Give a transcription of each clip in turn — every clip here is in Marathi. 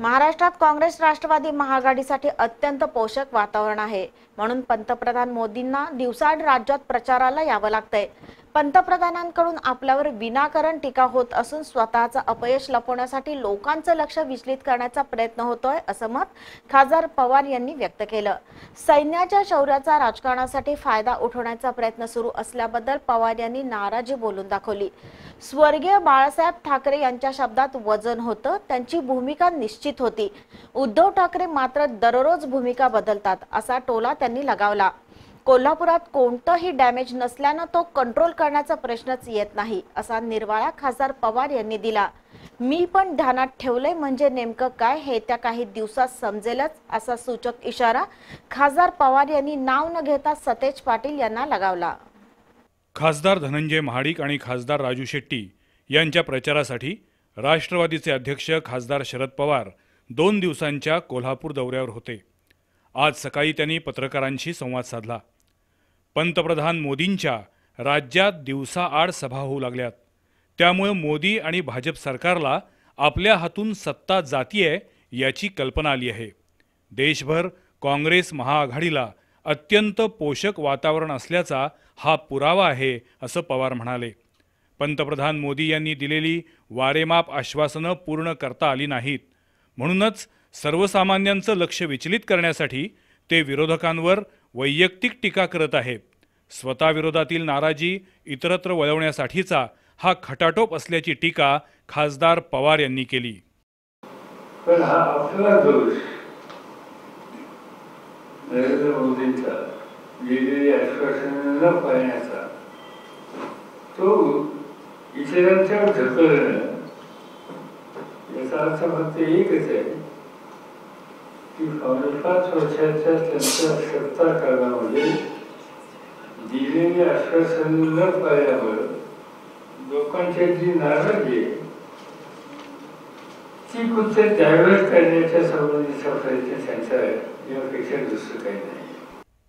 महाराष्ट्रात काँग्रेस राष्ट्रवादी महाआघाडीसाठी अत्यंत पोषक वातावरण आहे. म्हणून पंतप्रधान मोदींना दिवसाआड राज्यात प्रचाराला यावं लागतंय. पंतप्रधानांकडून आपल्यावर विनाकारण टीका होत असून स्वतःचं अपयश लपवण्यासाठी लोकांचं लक्ष विचलित करण्याचा प्रयत्न होतोय असं मत खासदार पवार यांनी व्यक्त केलं. सैन्याच्या शौर्याचा राजकारणासाठी फायदा उठवण्याचा प्रयत्न सुरू असल्याबद्दल पवार यांनी नाराजी बोलून दाखवली. स्वर्गीय बाळासाहेब ठाकरे यांच्या शब्दात वजन होतं त्यांची भूमिका निश्चित होती. उद्धव ठाकरे मात्र दररोज भूमिका बदलतात असा टोला त्यांनी लगावला. कोल्हापुरात कोणतंही डॅमेज नसल्यानं तो कंट्रोल करण्याचा प्रश्नच येत नाही असा निर्वाळा खासदार पवार यांनी दिला. मी पण ध्यानात ठेवलंय म्हणजे नेमकं काय हे त्या काही दिवसात समजेलच असा सूचक इशारा खासदार पवार यांनी नाव न घेता सतेज पाटील यांना लगावला. खासदार धनंजय महाडिक आणि खासदार राजू शेट्टी यांच्या प्रचारासाठी राष्ट्रवादीचे अध्यक्ष खासदार शरद पवार दोन दिवसांच्या कोल्हापूर दौऱ्यावर होते. आज सकाळी त्यांनी पत्रकारांशी संवाद साधला. पंतप्रधान मोदींच्या राज्यात दिवसाआड सभा होऊ लागल्यात. त्यामुळे मोदी आणि भाजप सरकारला आपल्या हातून सत्ता जातीय याची कल्पना आली आहे. देशभर काँग्रेस महाआघाडीला अत्यंत पोषक वातावरण असल्याचा हा पुरावा आहे असं पवार म्हणाले. पंतप्रधान मोदी यांनी दिलेली वारेमाप आश्वासनं पूर्ण करता आली नाहीत. म्हणूनच सर्वसामान्यांचं लक्ष विचलित करण्यासाठी ते विरोधकांवर वैयक्तिक टीका करत आहे स्वतःविरोधातील नाराजी इतरत्र वळवण्यासाठीचा हा खटाटोप असल्याची टीका खासदार पवार यांनी केली. पण हा आपला दोष नरेंद्र मोदींचा दिलेली आश्वासनं न पाळण्याचा तो इतरांच्या ढकलणं याचा अर्थ फक्त एकच आहे. की काँग्रेस पाच वर्षाच्या त्यांच्या सत्ता काळामध्ये दिलेली आश्वासनं न पाळल्यामुळं लोकांच्या जी नाराजी आहे ती कुठे डायव्हर्ट करण्याच्या संबंधीचा प्रयत्न त्यांचा आहे यापेक्षा दुसरं काही नाही.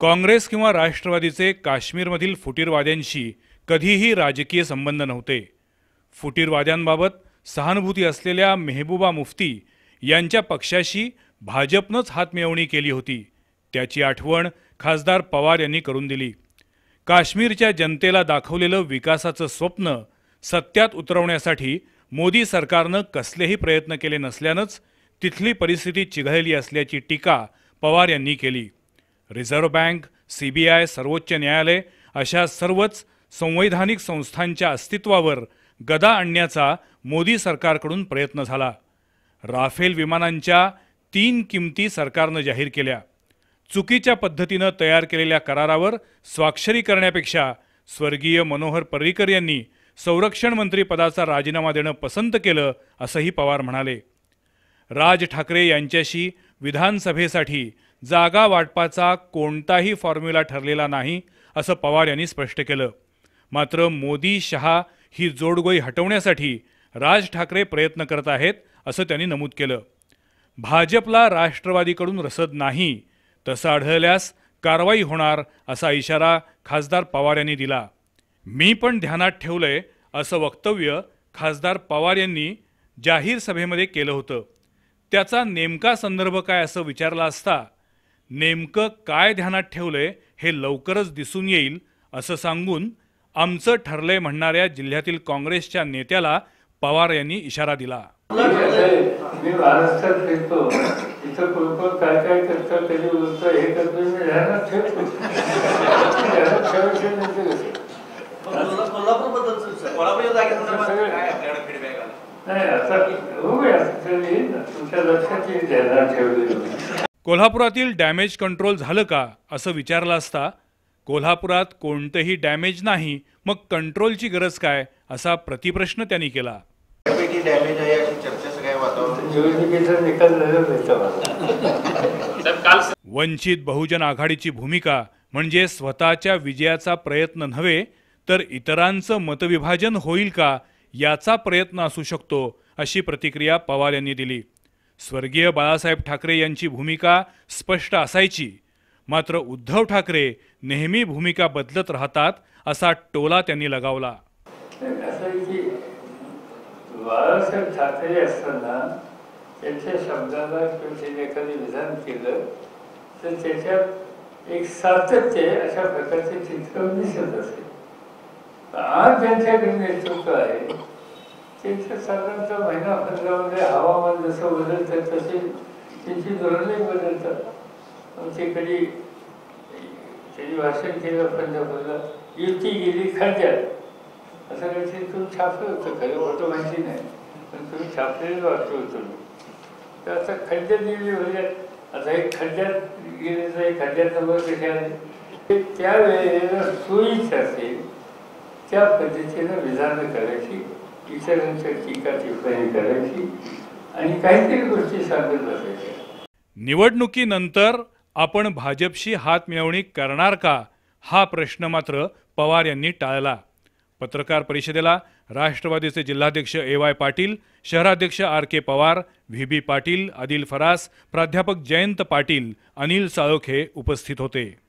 काँग्रेस किंवा राष्ट्रवादीचे काश्मीरमधील फुटीरवाद्यांशी कधीही राजकीय संबंध नव्हते. फुटीरवाद्यांबाबत सहानुभूती असलेल्या मेहबूबा मुफ्ती यांच्या पक्षाशी भाजपनंच हातमिळवणी केली होती. त्याची आठवण खासदार पवार यांनी करून दिली. काश्मीरच्या जनतेला दाखवलेलं विकासाचं स्वप्न सत्यात उतरवण्यासाठी मोदी सरकारनं कसलेही प्रयत्न केले नसल्यानंच तिथली परिस्थिती चिघळली असल्याची टीका पवार यांनी केली. रिझर्व्ह बँक सीबीआय सर्वोच्च न्यायालय अशा सर्वच संवैधानिक संस्थांच्या अस्तित्वावर गदा आणण्याचा मोदी सरकारकडून प्रयत्न झाला. राफेल विमानांच्या तीन किमती सरकारनं जाहीर केल्या. चुकीच्या पद्धतीनं तयार केलेल्या करारावर स्वाक्षरी करण्यापेक्षा स्वर्गीय मनोहर पर्रिकर यांनी संरक्षण मंत्रीपदाचा राजीनामा देणं पसंत केलं असंही पवार म्हणाले. राज ठाकरे यांच्याशी विधानसभेसाठी जागा वाटपाचा कोणताही फॉर्म्युला ठरलेला नाही असं पवार यांनी स्पष्ट केलं. मात्र मोदी शहा ही जोडगोई हटवण्यासाठी राज ठाकरे प्रयत्न करत आहेत असं त्यांनी नमूद केलं. भाजपला राष्ट्रवादीकडून रसद नाही तसं आढळल्यास कारवाई होणार असा इशारा खासदार पवार यांनी दिला. मी पण ध्यानात ठेवलंय असं वक्तव्य खासदार पवार यांनी जाहीर सभेमध्ये केलं होतं. त्याचा नेमका संदर्भ काय असं विचारला असता नेमकं काय ध्यानात ठेवलंय हे लवकरच दिसून येईल असं सांगून आमचं ठरलंय म्हणणाऱ्या जिल्ह्यातील काँग्रेसच्या नेत्याला पवार यांनी इशारा दिला. मी महाराष्ट्रात फिरतो कोण कोण काय काय करतात हे करतो मी ध्यानात ठेवतो ध्यानात नाही कोल्हापुरातील डॅमेज कंट्रोल झालं का असं विचारलं असता कोल्हापुरात कोणतंही डॅमेज नाही मग कंट्रोलची गरज काय? असा प्रतिप्रश्न त्यांनी केला. वंचित बहुजन आघाडीची भूमिका म्हणजे स्वतःच्या विजयाचा प्रयत्न नव्हे तर इतरांचं मतविभाजन होईल का याचा प्रयत्न असू शकतो अशी प्रतिक्रिया पवार यांनी दिली. स्वर्गीय बाळासाहेब ठाकरे यांची भूमिका स्पष्ट असायची. मात्र उद्धव ठाकरे नेहमी भूमिका बदलत राहतात असा टोला त्यांनी लगावला. बाळासाहेब ठाकरे असताना त्यांच्या शब्दाला किंवा त्यांनी एखादं विधान केलं तर त्याच्यात एक सातत्य अशा प्रकारचे चित्र दिसत असे. आज ज्यांच्याकडे नेतृत्व आहे त्यांच्या साधारणतः महिना पंधरामध्ये हवामान जसं बदलतं तसे त्यांची धोरणही बदलतात. मग ते कधी त्यांनी भाषण केलं पंजाबला युती गेली खड्यात असं काहीतरी तुम्ही छापलं होतं खरं होतं माहिती नाही. पण तुम्ही छापलेलं वाचलं होतं मी तर आता खड्ड्यात गेली म्हणजे आता एक खड्ड्यात गेले तर एक खड्ड्यात नंबर कसे आले? ते त्यावेळेला सोयीच असेल. त्या पद्धतीनं विधानं करायची इतरांच्या टीका टिप्पणी करायची आणि काहीतरी गोष्टी सांगत बसायच्या. निवडणुकीनंतर आपण भाजपशी हातमिळवणी करणार का? हा प्रश्न मात्र पवार यांनी टाळला. पत्रकार परिषदेला राष्ट्रवादीचे जिल्हाध्यक्ष ए वाय पाटील शहराध्यक्ष R K Pawar V B Patil Adil Faras प्राध्यापक जयंत पाटील अनिल साळोखे उपस्थित होते.